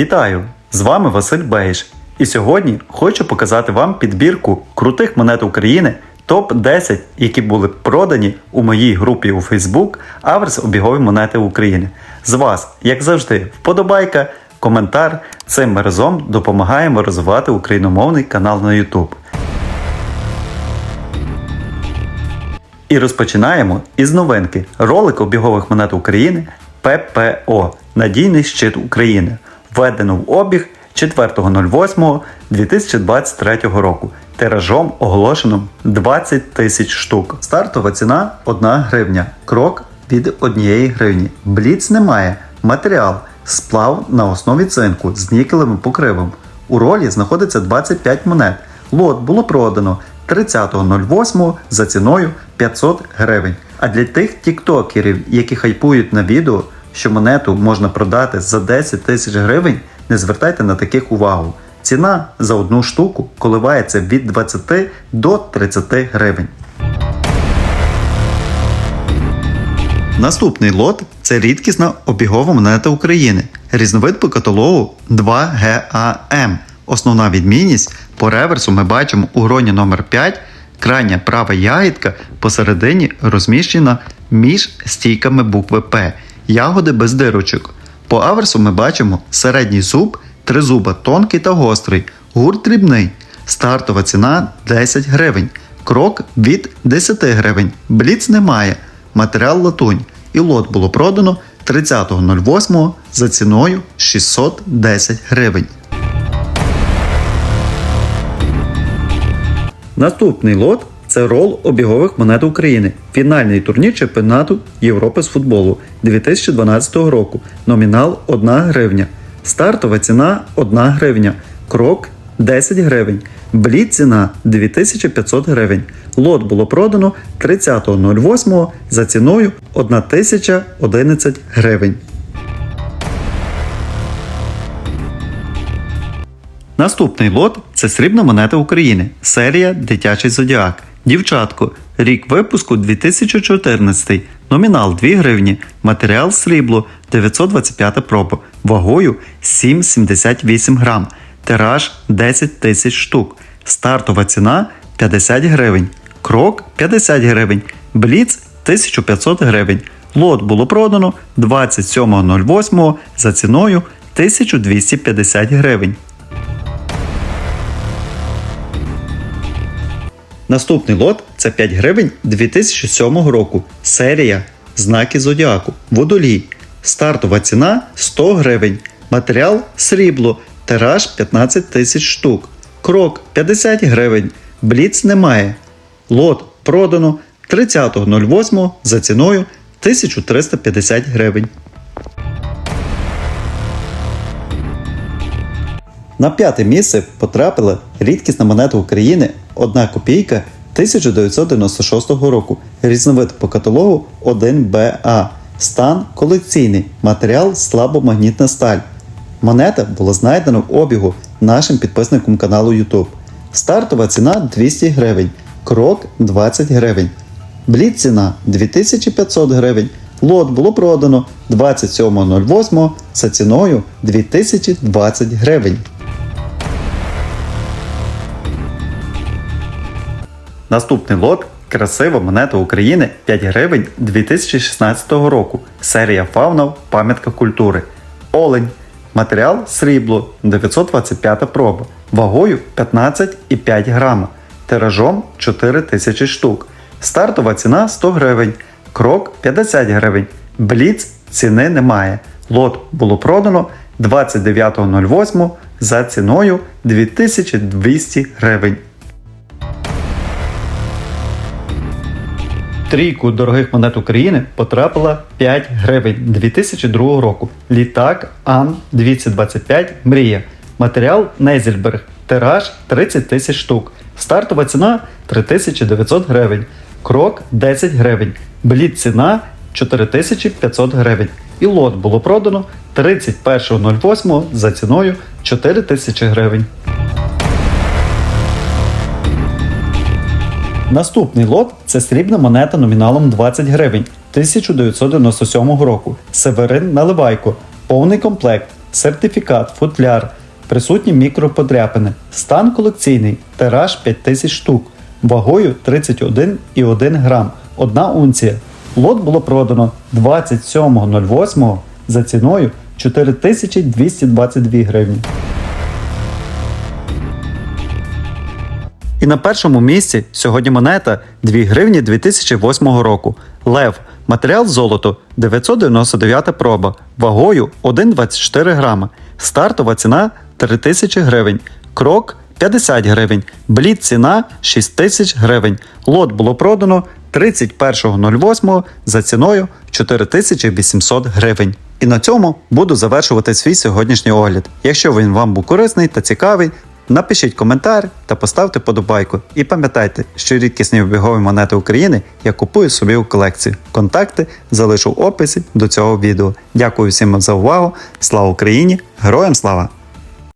Вітаю! З вами Василь Бейш. І сьогодні хочу показати вам підбірку крутих монет України топ-10, які були продані у моїй групі у Facebook Аверс обігові монети України. З вас, як завжди, вподобайка, коментар. Цим разом допомагаємо розвивати україномовний канал на YouTube. І розпочинаємо із новинки ролик обігових монет України ППО Надійний щит України. Введено в обіг 4.08.2023 року. Тиражом оголошено 20 тисяч штук. Стартова ціна 1 гривня. Крок від 1 гривні. Бліц немає. Матеріал сплав на основі цинку з нікелевим покривом. У ролі знаходиться 25 монет. Лот було продано 30.08 за ціною 500 гривень. А для тих тіктокерів, які хайпують на відео, що монету можна продати за 10 тисяч гривень, не звертайте на таких увагу. Ціна за одну штуку коливається від 20 до 30 гривень. Наступний лот це рідкісна обігова монета України. Різновид по каталогу 2GAM. Основна відмінність по реверсу ми бачимо у гроні номер 5 крайня права ягідка посередині розміщена між стійками букви П, ягоди без дирочок. По аверсу ми бачимо середній зуб, тризуба тонкий та гострий, гурт дрібний, стартова ціна 10 гривень, крок від 10 гривень, бліц немає, матеріал латунь. І лот було продано 30.08 за ціною 610 гривень. Наступний лот це рол обігових монет України. Фінальний турнір чемпіонату Європи з футболу 2012 року. Номінал 1 гривня. Стартова ціна 1 гривня. Крок 10 гривень. Бліт ціна 2500 гривень. Лот було продано 30.08 за ціною 1011 гривень. Наступний лот це срібна монета України. Серія Дитячий Зодіак. Дівчатко. Рік випуску 2014. Номінал 2 гривні. Матеріал срібло 925 проба. Вагою 7,78 грам. Тираж 10 тисяч штук. Стартова ціна 50 гривень. Крок 50 гривень. Бліц 1500 гривень. Лот було продано 27.08 за ціною 1250 гривень. Наступний лот це 5 гривень 2007 року. Серія Знаки Зодіаку. Водолій. Стартова ціна 100 гривень. Матеріал срібло. Тираж 15 тисяч штук. Крок 50 гривень. Бліц немає. Лот продано 30.08 за ціною 1350 гривень. На п'яте місце потрапила рідкісна монета України 1 копійка 1996 року. Різновид по каталогу 1БА. Стан колекційний. Матеріал слабомагнітна сталь. Монета була знайдена в обігу нашим підписником каналу YouTube. Стартова ціна 200 гривень. Крок 20 гривень. Бліт ціна 2500 гривень. Лот було продано 27.08 за ціною 2020 гривень. Наступний лот красива монета України 5 гривень 2016 року. Серія Фаунов Пам'ятка культури. Олень. Матеріал срібло 925 проба. Вагою 15,5 грама. Тиражом 4000 штук. Стартова ціна 100 гривень. Крок 50 гривень. Бліц ціни немає. Лот було продано 29.08 за ціною 2200 гривень. Трійку дорогих монет України потрапила 5 гривень 2002 року. Літак Ан-225 Мрія. Матеріал Нейзельберг. Тираж 30 тисяч штук. Стартова ціна 3900 гривень. Крок 10 гривень. Бліт ціна 4500 гривень. І лот було продано 31.08 за ціною 4000 гривень. Наступний лот це срібна монета номіналом 20 гривень 1997 року. Северин Наливайко. Повний комплект. сертифікат, футляр, присутні мікроподряпини, стан колекційний, тираж 5000 штук, вагою 31,1 грам, 1 унція. Лот було продано 27.08 за ціною 4222 гривні. І на першому місці сьогодні монета 2 гривні 2008 року. Лев. Матеріал золото 999 проба, вагою 1,24 грама. Стартова ціна 3000 гривень. Крок 50 гривень. Блід ціна 6000 гривень. Лот було продано 31.08 за ціною 4800 гривень. І на цьому буду завершувати свій сьогоднішній огляд. Якщо він вам був корисний та цікавий, Напишіть коментар та поставте подобайку. І пам'ятайте, що рідкісні обігові монети України я купую собі у колекцію. Контакти залишу в описі до цього відео. Дякую всім за увагу. Слава Україні! Героям слава!